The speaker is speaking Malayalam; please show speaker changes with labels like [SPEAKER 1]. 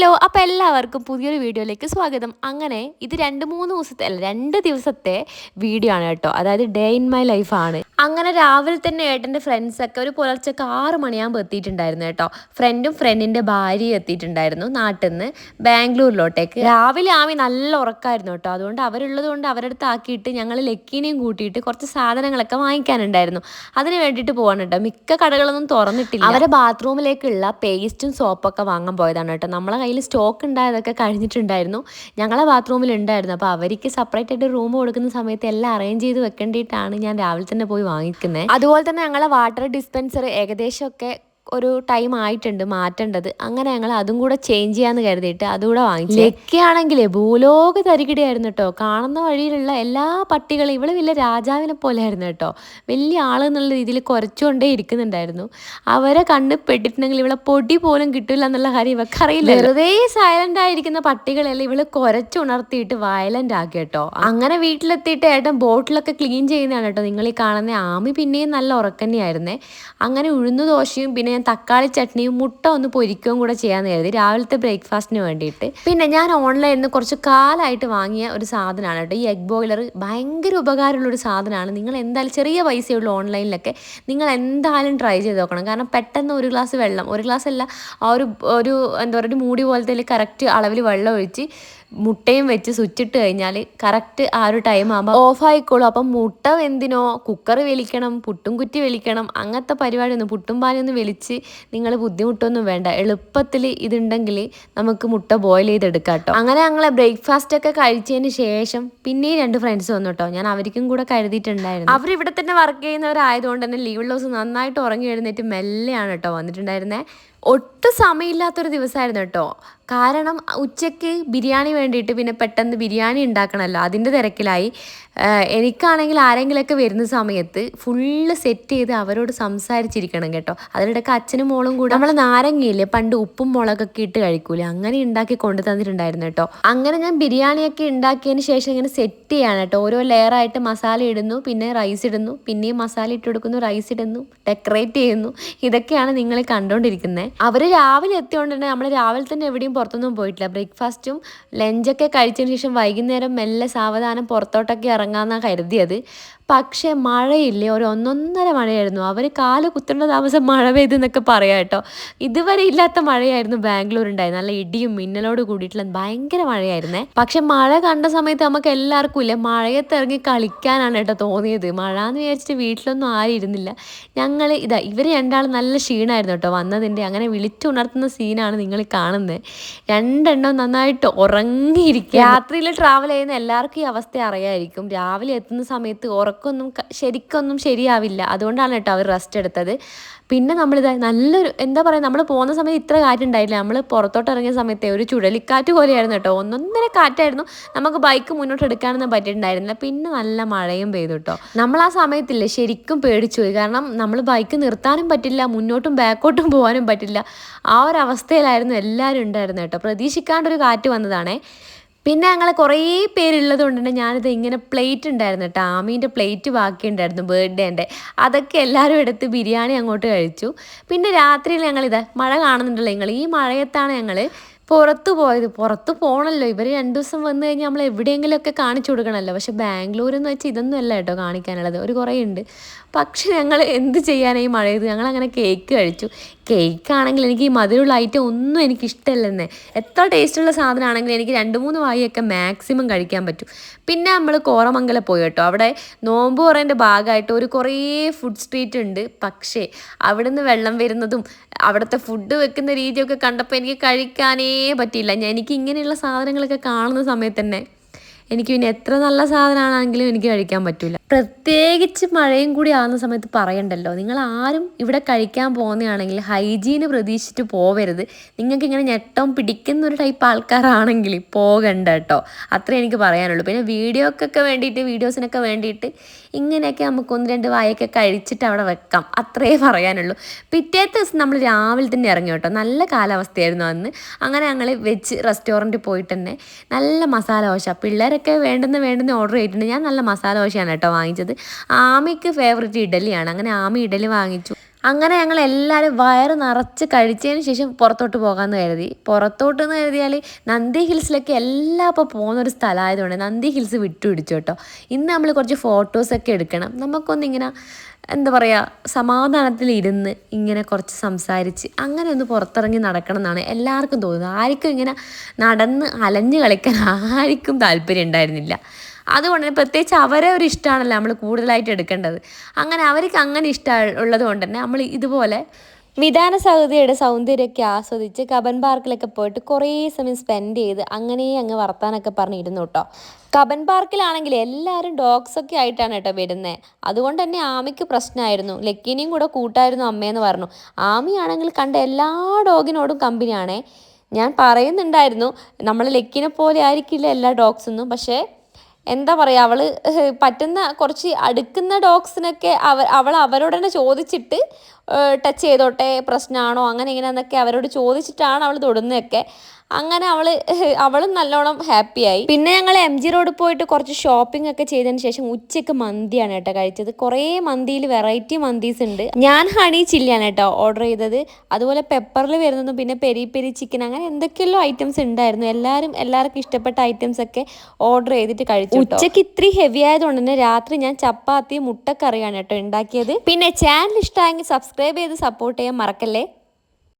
[SPEAKER 1] ഹലോ അപ്പോൾ എല്ലാവർക്കും പുതിയൊരു വീഡിയോയിലേക്ക് സ്വാഗതം. അങ്ങനെ ഇത് രണ്ട് മൂന്ന് ദിവസത്തെ അല്ല രണ്ട് ദിവസത്തെ വീഡിയോ ആണ് കേട്ടോ. അതായത് ഡേ ഇൻ മൈ ലൈഫാണ് അങ്ങനെ രാവിലെ തന്നെ ഏട്ടന്റെ ഫ്രണ്ട്സൊക്കെ ഒരു പുലർച്ചക്ക് ആറ് മണിയാകുമ്പോൾ എത്തിയിട്ടുണ്ടായിരുന്നു കേട്ടോ. ഫ്രണ്ടും ഫ്രണ്ടിന്റെ ഭാര്യയും എത്തിയിട്ടുണ്ടായിരുന്നു നാട്ടിൽ നിന്ന് ബാംഗ്ലൂരിലോട്ടേക്ക്. രാവിലെ ആമി നല്ല ഉറക്കമായിരുന്നു കേട്ടോ. അതുകൊണ്ട് അവരുള്ളത് കൊണ്ട് അവരടുത്ത് ആക്കിയിട്ട് ഞങ്ങൾ ലക്കിനെയും കൂട്ടിയിട്ട് കുറച്ച് സാധനങ്ങളൊക്കെ വാങ്ങിക്കാനുണ്ടായിരുന്നു. അതിന് വേണ്ടിയിട്ട് പോകാൻ കേട്ടോ. മിക്ക കടകളൊന്നും തുറന്നിട്ടില്ല. അവരെ ബാത്റൂമിലേക്കുള്ള പേസ്റ്റും സോപ്പൊക്കെ വാങ്ങാൻ പോയതാണ് കേട്ടോ. നമ്മളെ കയ്യിൽ സ്റ്റോക്ക് ഉണ്ടായതൊക്കെ കഴിഞ്ഞിട്ടുണ്ടായിരുന്നു. ഞങ്ങളെ ബാത്റൂമിൽ ഉണ്ടായിരുന്നു. അപ്പോൾ അവർക്ക് സെപ്പറേറ്റ് ആയിട്ട് റൂം കൊടുക്കുന്ന സമയത്ത് എല്ലാം അറേഞ്ച് ചെയ്ത് വെക്കേണ്ടിയിട്ടാണ് ഞാൻ രാവിലെ തന്നെ പോയി വാങ്ങിക്കുന്നത് അതുപോലെ തന്നെ ഞങ്ങളെ വാട്ടർ ഡിസ്പെൻസർ ഏകദേശമൊക്കെ ഒരു ടൈം ആയിട്ടുണ്ട് മാറ്റേണ്ടത്. അങ്ങനെ ഞങ്ങൾ അതും കൂടെ ചേഞ്ച് ചെയ്യാന്ന് കരുതിയിട്ട് അതുകൂടെ വാങ്ങിച്ചു. ലക്കിയാണെങ്കിലേ ഭൂലോക തരികിടയായിരുന്നു കേട്ടോ കാണുന്ന വഴിയിലുള്ള എല്ലാ പട്ടികളും ഇവൾ വലിയ രാജാവിനെ പോലെ ആയിരുന്നു കേട്ടോ വലിയ ആൾ എന്നുള്ള രീതിയിൽ കുറച്ചുകൊണ്ടേ ഇരിക്കുന്നുണ്ടായിരുന്നു. അവരെ കണ്ണ് പെട്ടിട്ടുണ്ടെങ്കിൽ ഇവളെ പൊടി പോലും കിട്ടില്ല എന്നുള്ള കാര്യം ഇവക്ക് അറിയില്ല വെറുതെ സൈലന്റ് ആയിരിക്കുന്ന പട്ടികളെല്ലാം ഇവൾ കുരച്ചുണർത്തിയിട്ട് വയലന്റ് ആക്കി കേട്ടോ അങ്ങനെ വീട്ടിലെത്തിയിട്ട് ഏട്ടൻ ബോട്ടിലൊക്കെ ക്ലീൻ ചെയ്യുന്നതാണ് കേട്ടോ നിങ്ങൾ ഈ കാണുന്ന ആമി പിന്നെയും നല്ല ഉറക്കന്നെയായിരുന്നേ. അങ്ങനെ ഉഴുന്നു ദോശയും പിന്നെ ഞാൻ തക്കാളി ചട്നിയും മുട്ട ഒന്ന് പൊരിക്കുകയും കൂടെ ചെയ്യാൻ കരുതി രാവിലത്തെ ബ്രേക്ക്ഫാസ്റ്റിന് വേണ്ടിയിട്ട്. പിന്നെ ഞാൻ ഓൺലൈനിൽ നിന്ന് കുറച്ച് കാലമായിട്ട് വാങ്ങിയ ഒരു സാധനമാണ് കേട്ടോ. ഈ എഗ് ബോയിലർ ഭയങ്കര ഉപകാരമുള്ള ഒരു സാധനമാണ് നിങ്ങൾ എന്തായാലും ചെറിയ പൈസയുള്ള ഓൺലൈനിലൊക്കെ നിങ്ങൾ എന്തായാലും ട്രൈ ചെയ്ത് നോക്കണം. കാരണം പെട്ടെന്ന് ഒരു ഗ്ലാസ് വെള്ളം ഒരു ഗ്ലാസ് അല്ല ആ ഒരു ഒരു എന്താ പറയുക ഒരു മൂടി പോലത്തെ കറക്റ്റ് അളവിൽ വെള്ളം ഒഴിച്ച് മുട്ടയും വെച്ച് സ്വിച്ചിട്ട് കഴിഞ്ഞാൽ കറക്റ്റ് ആ ഒരു ടൈം ആകുമ്പോൾ ഓഫ് ആയിക്കോളും അപ്പം മുട്ട എന്തിനോ കുക്കർ വലിക്കണം പുട്ടും കുറ്റി വലിക്കണം അങ്ങനത്തെ പരിപാടിയൊന്നും പുട്ടും പാനൊന്നും വലിച്ച് നിങ്ങൾ ബുദ്ധിമുട്ടൊന്നും വേണ്ട. എളുപ്പത്തിൽ ഇതുണ്ടെങ്കിൽ നമുക്ക് മുട്ട ബോയിൽ ചെയ്തെടുക്കാം കേട്ടോ അങ്ങനെ ഞങ്ങൾ ബ്രേക്ക്ഫാസ്റ്റ് ഒക്കെ കഴിച്ചതിന് ശേഷം പിന്നെയും രണ്ട് ഫ്രണ്ട്സ് വന്നു കേട്ടോ ഞാൻ അവർക്കും കൂടെ കരുതിയിട്ടുണ്ടായിരുന്നു. അവർ ഇവിടെ തന്നെ വർക്ക് ചെയ്യുന്നവരായതുകൊണ്ട് തന്നെ ലീവുള്ള ദിവസം നന്നായിട്ട് ഉറങ്ങി എഴുന്നേറ്റ് മെല്ലെയാണ് കേട്ടോ വന്നിട്ടുണ്ടായിരുന്നത് ഒട്ടും സമയമില്ലാത്തൊരു ദിവസമായിരുന്നു കേട്ടോ കാരണം ഉച്ചയ്ക്ക് ബിരിയാണി വേണ്ടിയിട്ട് പിന്നെ പെട്ടെന്ന് ബിരിയാണി ഉണ്ടാക്കണമല്ലോ. അതിന്റെ തിരക്കിലായി. എനിക്കാണെങ്കിൽ ആരെങ്കിലുമൊക്കെ വരുന്ന സമയത്ത് ഫുള്ള് സെറ്റ് ചെയ്ത് അവരോട് സംസാരിച്ചിരിക്കണം കേട്ടോ. അതിനിടയ്ക്ക് അച്ഛനും മോളും കൂടെ നമ്മൾ നാരങ്ങയില്ലേ പണ്ട് ഉപ്പും മുളകൊക്കെ ഇട്ട് കഴിക്കൂലേ? അങ്ങനെ ഉണ്ടാക്കി കൊണ്ടു തന്നിട്ടുണ്ടായിരുന്നു കേട്ടോ. അങ്ങനെ ഞാൻ ബിരിയാണിയൊക്കെ ഉണ്ടാക്കിയതിന് ശേഷം ഇങ്ങനെ സെറ്റ് ചെയ്യാണ് കേട്ടോ. ഓരോ ലെയറായിട്ട് മസാല ഇടുന്നു പിന്നെ റൈസ് ഇടുന്നു പിന്നെയും മസാല ഇട്ട് കൊടുക്കുന്നു റൈസ് ഇടുന്നു ഡെക്കറേറ്റ് ചെയ്യുന്നു. ഇതൊക്കെയാണ് നിങ്ങൾ കണ്ടുകൊണ്ടിരിക്കുന്നത് അവർ രാവിലെ എത്തിയോണ്ട് തന്നെ നമ്മൾ രാവിലെ തന്നെ എവിടെയും പുറത്തൊന്നും പോയിട്ടില്ല. ബ്രേക്ക്ഫാസ്റ്റും ലഞ്ചൊക്കെ കഴിച്ചതിന് ശേഷം വൈകുന്നേരം മെല്ലെ സാവധാനം പുറത്തോട്ടൊക്കെ ഇറങ്ങാമെന്നാണ് കരുതിയത്. പക്ഷേ മഴയില്ലേ? ഒരു ഒന്നൊന്നര മഴയായിരുന്നു. അവർ കാൽ കുത്തേണ്ട താമസം മഴ പെയ്തു എന്നൊക്കെ പറയാം കേട്ടോ. ഇതുവരെ ഇല്ലാത്ത മഴയായിരുന്നു ബാംഗ്ലൂർ ഉണ്ടായത് നല്ല ഇടിയും മിന്നലോട് കൂടിയിട്ടുള്ള ഭയങ്കര മഴയായിരുന്നേ. പക്ഷെ മഴ കണ്ട സമയത്ത് നമുക്ക് എല്ലാവർക്കും ഇല്ല? മഴയത്ത് ഇറങ്ങി കളിക്കാനാണ് കേട്ടോ തോന്നിയത്. മഴ എന്ന് വിചാരിച്ചിട്ട് വീട്ടിലൊന്നും ആരും ഇരുന്നില്ല. ഞങ്ങൾ ഇതാ ഇവർ രണ്ടാളും നല്ല ക്ഷീണമായിരുന്നു കേട്ടോ വന്നതിന്റെ. അങ്ങനെ വിളിച്ചുണർത്തുന്ന സീനാണ് നിങ്ങൾ കാണുന്നത് രണ്ടെണ്ണം നന്നായിട്ട് ഉറങ്ങിയിരിക്കുക രാത്രിയിൽ ട്രാവൽ ചെയ്യുന്ന എല്ലാവർക്കും ഈ അവസ്ഥ അറിയായിരിക്കും. രാവിലെ എത്തുന്ന സമയത്ത് ഉറക്കമൊന്നും ശരിക്കൊന്നും ശരിയാവില്ല. അതുകൊണ്ടാണ് കേട്ടോ അവർ റെസ്റ്റ് എടുത്തത്. പിന്നെ നമ്മളിത് നല്ലൊരു എന്താ പറയുക നമ്മൾ പോകുന്ന സമയത്ത് ഇത്ര കാറ്റ് ഉണ്ടായില്ല. നമ്മൾ പുറത്തോട്ട് ഇറങ്ങിയ സമയത്തെ ഒരു ചുഴലിക്കാറ്റ് പോലെയായിരുന്നു കേട്ടോ. ഒന്നൊന്നര കാറ്റായിരുന്നു. നമുക്ക് ബൈക്ക് മുന്നോട്ട് എടുക്കാനൊന്നും പറ്റിയിട്ടുണ്ടായിരുന്നില്ല. പിന്നെ നല്ല മഴയും പെയ്തു കേട്ടോ. നമ്മൾ ആ സമയത്തില്ലേ ശരിക്കും പേടിച്ചു പോയി. കാരണം നമ്മൾ ബൈക്ക് നിർത്താനും പറ്റില്ല മുന്നോട്ടും ബാക്കോട്ടും പോകാനും പറ്റില്ല. ആ ഒരു അവസ്ഥയിലായിരുന്നു എല്ലാവരും ഉണ്ടായിരുന്നു കേട്ടോ. പ്രതീക്ഷിക്കാണ്ടൊരു കാറ്റ് വന്നതാണേ. പിന്നെ ഞങ്ങൾ കുറേ പേരുള്ളത് കൊണ്ട് തന്നെ ഞാനിത് ഇങ്ങനെ പ്ലേറ്റ് ഉണ്ടായിരുന്നു കേട്ടോ. ആമീന്റെ പ്ലേറ്റ് ബാക്കി ബാക്കിയുണ്ടായിരുന്നു ബർത്ത്ഡേന്റെ അതൊക്കെ എല്ലാവരും എടുത്ത് ബിരിയാണി അങ്ങോട്ട് കഴിച്ചു. പിന്നെ രാത്രിയിൽ ഞങ്ങളിത് മഴ കാണുന്നുണ്ടല്ലോ നിങ്ങൾ ഈ മഴയത്താണ് ഞങ്ങൾ പുറത്തു പോയത്. പുറത്ത് പോകണമല്ലോ ഇവർ രണ്ട് ദിവസം വന്നു കഴിഞ്ഞാൽ നമ്മൾ എവിടെയെങ്കിലുമൊക്കെ കാണിച്ചു കൊടുക്കണമല്ലോ പക്ഷെ ബാംഗ്ലൂർ എന്ന് വെച്ചാൽ ഇതൊന്നും അല്ല കേട്ടോ കാണിക്കാനുള്ളത്. ഒരു കുറേ ഉണ്ട്. പക്ഷെ ഞങ്ങൾ എന്ത് ചെയ്യാനായി മഴയത്? ഞങ്ങൾ അങ്ങനെ കേക്ക് കഴിച്ചു. കേക്ക് ആണെങ്കിൽ എനിക്ക് ഈ മധുരമുള്ള ഐറ്റം ഒന്നും എനിക്ക് ഇഷ്ടമല്ലെന്നേ എത്ര ടേസ്റ്റുള്ള സാധനമാണെങ്കിലും എനിക്ക് രണ്ട് മൂന്ന് വായിയൊക്കെ മാക്സിമം കഴിക്കാൻ പറ്റും. പിന്നെ നമ്മൾ കോറമംഗലം പോയി കേട്ടോ. അവിടെ നോമ്പ് കുറേന്റെ ഭാഗമായിട്ട് ഒരു കുറേ ഫുഡ് സ്ട്രീറ്റ് ഉണ്ട്. പക്ഷേ അവിടുന്ന് വെള്ളം വരുന്നതും അവിടുത്തെ ഫുഡ് വെക്കുന്ന രീതിയൊക്കെ കണ്ടപ്പോൾ എനിക്ക് കഴിക്കാനേ പറ്റിയില്ല. ഞാൻ എനിക്ക് ഇങ്ങനെയുള്ള സാധനങ്ങളൊക്കെ കാണുന്ന സമയത്ത് തന്നെ എനിക്ക് പിന്നെ എത്ര നല്ല സാധനമാണെങ്കിലും എനിക്ക് കഴിക്കാൻ പറ്റില്ല പ്രത്യേകിച്ച് മഴയും കൂടി ആവുന്ന സമയത്ത് പറയണ്ടല്ലോ. നിങ്ങൾ ആരും ഇവിടെ കഴിക്കാൻ പോകുന്നതാണെങ്കിൽ ഹൈജീന് പ്രതീക്ഷിച്ചിട്ട് പോവരുത്. നിങ്ങൾക്ക് ഇങ്ങനെ ഞെട്ടം പിടിക്കുന്ന ഒരു ടൈപ്പ് ആൾക്കാരാണെങ്കിൽ പോകണ്ട കേട്ടോ. അത്രേ എനിക്ക് പറയാനുള്ളൂ. പിന്നെ വീഡിയോക്കൊക്കെ വേണ്ടിയിട്ട് വീഡിയോസിനൊക്കെ വേണ്ടിയിട്ട് ഇങ്ങനെയൊക്കെ നമുക്ക് ഒന്ന് രണ്ട് വായൊക്കെ കഴിച്ചിട്ട് അവിടെ വെക്കാം. അത്രേ പറയാനുള്ളൂ. പിറ്റേത്തെ ദിവസം നമ്മൾ രാവിലെ തന്നെ ഇറങ്ങി കേട്ടോ. നല്ല കാലാവസ്ഥയായിരുന്നു അന്ന്. അങ്ങനെ ഞങ്ങൾ വെജ് റെസ്റ്റോറന്റ് പോയിട്ട് തന്നെ നല്ല മസാല ദോശ. പിള്ളേരൊക്കെ വേണ്ടുന്ന വേണ്ടുന്ന ഓർഡർ ചെയ്തിട്ടുണ്ട്. ഞാൻ നല്ല മസാല ദോശയാണ് കേട്ടോ വാങ്ങിച്ചത്. ആമിക്ക് ഫേവറേറ്റ് ഇഡലിയാണ്. അങ്ങനെ ആമി ഇഡലി വാങ്ങിച്ചു. അങ്ങനെ ഞങ്ങൾ എല്ലാവരും വയറ് നിറച്ച് കഴിച്ചതിന് ശേഷം പുറത്തോട്ട് പോകാമെന്ന് കരുതി. പുറത്തോട്ട് എന്ന് കരുതിയാൽ നന്ദി ഹിൽസിലൊക്കെ എല്ലാം ഇപ്പോൾ പോകുന്നൊരു സ്ഥലമായതുകൊണ്ട് നന്ദി ഹിൽസ് വിട്ടുപിടിച്ചു കേട്ടോ. ഇന്ന് നമ്മൾ കുറച്ച് ഫോട്ടോസൊക്കെ എടുക്കണം. നമുക്കൊന്നിങ്ങനെ എന്താ പറയുക സമാധാനത്തിൽ ഇരുന്ന് ഇങ്ങനെ കുറച്ച് സംസാരിച്ച് അങ്ങനെ ഒന്ന് പുറത്തിറങ്ങി നടക്കണം എന്നാണ് എല്ലാവർക്കും തോന്നുന്നത്. ആർക്കും ഇങ്ങനെ നടന്ന് അലഞ്ഞ് കളിക്കാൻ ആർക്കും താല്പര്യം ഉണ്ടായിരുന്നില്ല. അതുകൊണ്ട് തന്നെ പ്രത്യേകിച്ച് അവരെ ഒരു ഇഷ്ടമാണല്ലോ നമ്മൾ കൂടുതലായിട്ട് എടുക്കേണ്ടത്. അങ്ങനെ അവർക്ക് അങ്ങനെ ഇഷ്ടം ഉള്ളത് കൊണ്ട് തന്നെ നമ്മൾ ഇതുപോലെ വിധാന സൗദിയുടെ സൗന്ദര്യമൊക്കെ ആസ്വദിച്ച് കബൻ പാർക്കിലൊക്കെ പോയിട്ട് കുറേ സമയം സ്പെൻഡ് ചെയ്ത് അങ്ങനെ അങ്ങ് വർത്താനൊക്കെ പറഞ്ഞിരുന്നു കേട്ടോ. കബൻ പാർക്കിലാണെങ്കിൽ എല്ലാവരും ഡോഗ്സൊക്കെ ആയിട്ടാണ് കേട്ടോ വരുന്നത് അതുകൊണ്ട് തന്നെ ആമിക്ക് പ്രശ്നമായിരുന്നു. ലക്കിനെയും കൂടെ കൂട്ടായിരുന്നു അമ്മയെന്ന് പറഞ്ഞു. ആമിയാണെങ്കിൽ കണ്ട എല്ലാ ഡോഗിനോടും കമ്പനിയാണേ ഞാൻ പറയുന്നുണ്ടായിരുന്നു നമ്മൾ ലക്കിനെ പോലെ ആയിരിക്കില്ല എല്ലാ ഡോഗ്സൊന്നും പക്ഷേ എന്താ പറയുക അവൾ പറ്റുന്ന കുറച്ച് അടുക്കുന്ന ഡോഗ്സിനൊക്കെ അവ അവൾ അവരോട് തന്നെ ചോദിച്ചിട്ട് ടച്ച് ചെയ്തോട്ടെ പ്രശ്നമാണോ അങ്ങനെ ഇങ്ങനെയെന്നൊക്കെ അവരോട് ചോദിച്ചിട്ടാണ് അവൾ തൊടുന്നതൊക്കെ. അങ്ങനെ അവൾ അവളും നല്ലോണം ഹാപ്പിയായി. പിന്നെ ഞങ്ങൾ എം ജി റോഡ് പോയിട്ട് കുറച്ച് ഷോപ്പിംഗ് ഒക്കെ ചെയ്തതിന് ശേഷം ഉച്ചയ്ക്ക് മന്തിയാണ് കേട്ടോ കഴിച്ചത്. കുറേ മന്തിയിൽ വെറൈറ്റി മന്തീസ് ഉണ്ട്. ഞാൻ ഹണി ചില്ലിയാണ് കേട്ടോ ഓർഡർ ചെയ്തത്. അതുപോലെ പെപ്പറിൽ വരുന്നതും പിന്നെ പെരി പെരി ചിക്കൻ അങ്ങനെ എന്തൊക്കെയല്ലോ ഐറ്റംസ് ഉണ്ടായിരുന്നു. എല്ലാവരും എല്ലാവർക്കും ഇഷ്ടപ്പെട്ട ഐറ്റംസ് ഒക്കെ ഓർഡർ ചെയ്തിട്ട് കഴിച്ചു ഉച്ചയ്ക്ക് ഇത്ര ഹെവി ആയതുകൊണ്ട് തന്നെ രാത്രി ഞാൻ ചപ്പാത്തി മുട്ടക്കറിയാണ് കേട്ടോ ഉണ്ടാക്കിയത്. പിന്നെ ചാനൽ ഇഷ്ടമായെങ്കിൽ സബ്സ്ക്രൈബ് ചെയ്ത് സപ്പോർട്ട് ചെയ്യാൻ മറക്കല്ലേ?